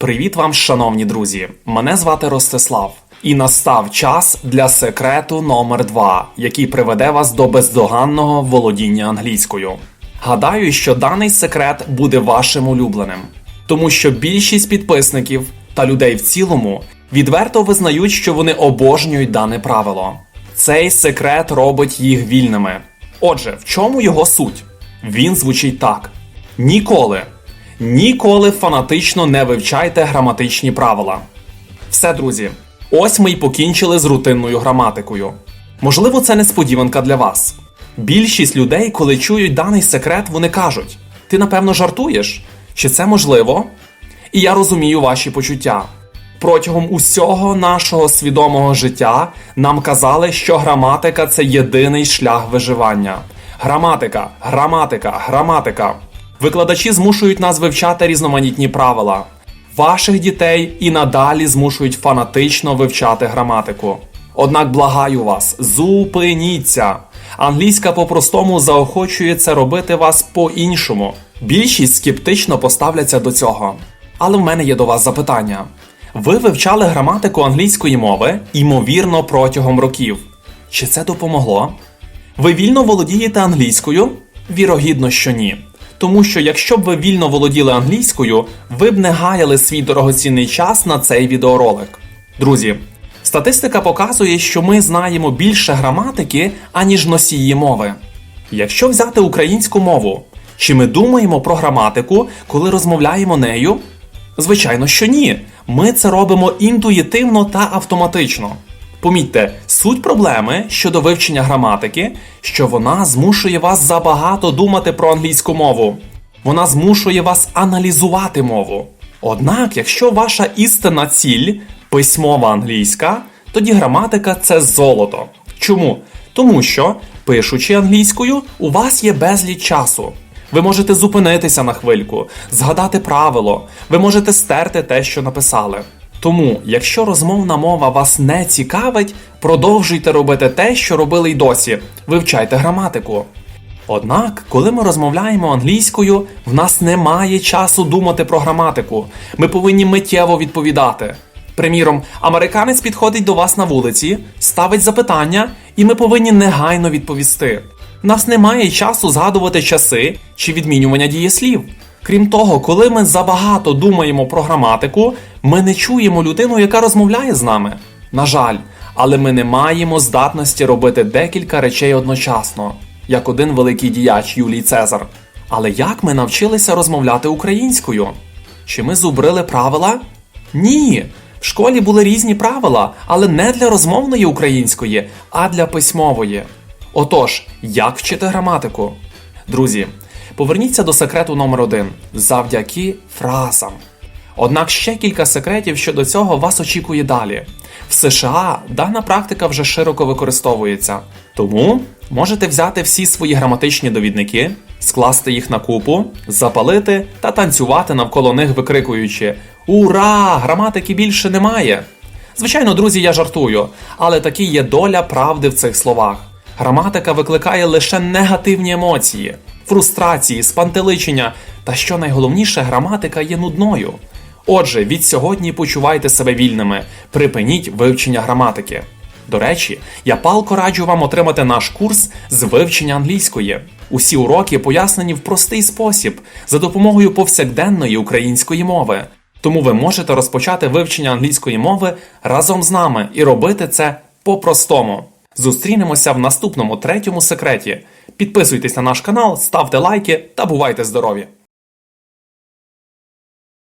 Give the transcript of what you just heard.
Привіт вам, шановні друзі! Мене звати Ростислав, і настав час для секрету номер 2 який приведе вас до бездоганного володіння англійською. Гадаю, що даний секрет буде вашим улюбленим, тому що більшість підписників та людей в цілому відверто визнають, що вони обожнюють дане правило. Цей секрет робить їх вільними. Отже, в чому його суть? Він звучить так: ніколи, ніколи фанатично не вивчайте граматичні правила. Все, друзі, ось ми й покінчили з рутинною граматикою. Можливо, це несподіванка для вас. Більшість людей, коли чують даний секрет, вони кажуть: ти напевно жартуєш? Чи це можливо? І я розумію ваші почуття. Протягом усього нашого свідомого життя нам казали, що граматика це єдиний шлях виживання. Граматика, граматика, граматика. Викладачі змушують нас вивчати різноманітні правила. Ваших дітей і надалі змушують фанатично вивчати граматику. Однак благаю вас, зупиніться. Англійська по-простому заохочує це робити вас по-іншому. Більшість скептично поставляться до цього. Але в мене є до вас запитання. Ви вивчали граматику англійської мови, ймовірно, протягом років. Чи це допомогло? Ви вільно володієте англійською? Вірогідно, що ні. Тому що якщо б ви вільно володіли англійською, ви б не гаяли свій дорогоцінний час на цей відеоролик. Друзі, статистика показує, що ми знаємо більше граматики, аніж носії мови. Якщо взяти українську мову, чи ми думаємо про граматику, коли розмовляємо нею? Звичайно, що ні. Ми це робимо інтуїтивно та автоматично. Помітьте, суть проблеми щодо вивчення граматики, що вона змушує вас забагато думати про англійську мову. Вона змушує вас аналізувати мову. Однак, якщо ваша істинна ціль письмова англійська, тоді граматика це золото. Чому? Тому що, пишучи англійською, у вас є безліч часу. Ви можете зупинитися на хвильку, згадати правило, ви можете стерти те, що написали. Тому, якщо розмовна мова вас не цікавить, продовжуйте робити те, що робили й досі. Вивчайте граматику. Однак, коли ми розмовляємо англійською, в нас немає часу думати про граматику. Ми повинні миттєво відповідати. Приміром, американець підходить до вас на вулиці, ставить запитання, і ми повинні негайно відповісти. У нас немає часу згадувати часи чи відмінювання дієслів. Крім того, коли ми забагато думаємо про граматику, ми не чуємо людину, яка розмовляє з нами. На жаль, але ми не маємо здатності робити декілька речей одночасно, як один великий діяч Юлій Цезар. Але як ми навчилися розмовляти українською? Чи ми зубрили правила? Ні. В школі були різні правила, але не для розмовної української, а для письмової. Отож, як вчити граматику? Друзі, поверніться до секрету номер один завдяки фразам. Однак ще кілька секретів щодо цього вас очікує далі. В США дана практика вже широко використовується, тому можете взяти всі свої граматичні довідники, скласти їх на купу, запалити та танцювати навколо них, викрикуючи Ура! Граматики більше немає! Звичайно, друзі, я жартую, але таки є доля правди в цих словах. Граматика викликає лише негативні емоції, фрустрації, спантеличення, та що найголовніше, граматика є нудною. Отже, від сьогодні почувайте себе вільними, припиніть вивчення граматики. До речі, я палко раджу вам отримати наш курс з вивчення англійської. Усі уроки пояснені в простий спосіб за допомогою повсякденної української мови. Тому ви можете розпочати вивчення англійської мови разом з нами і робити це по-простому. Зустрінемося в наступному третьому секреті. Підписуйтесь на наш канал, ставте лайки та бувайте здорові!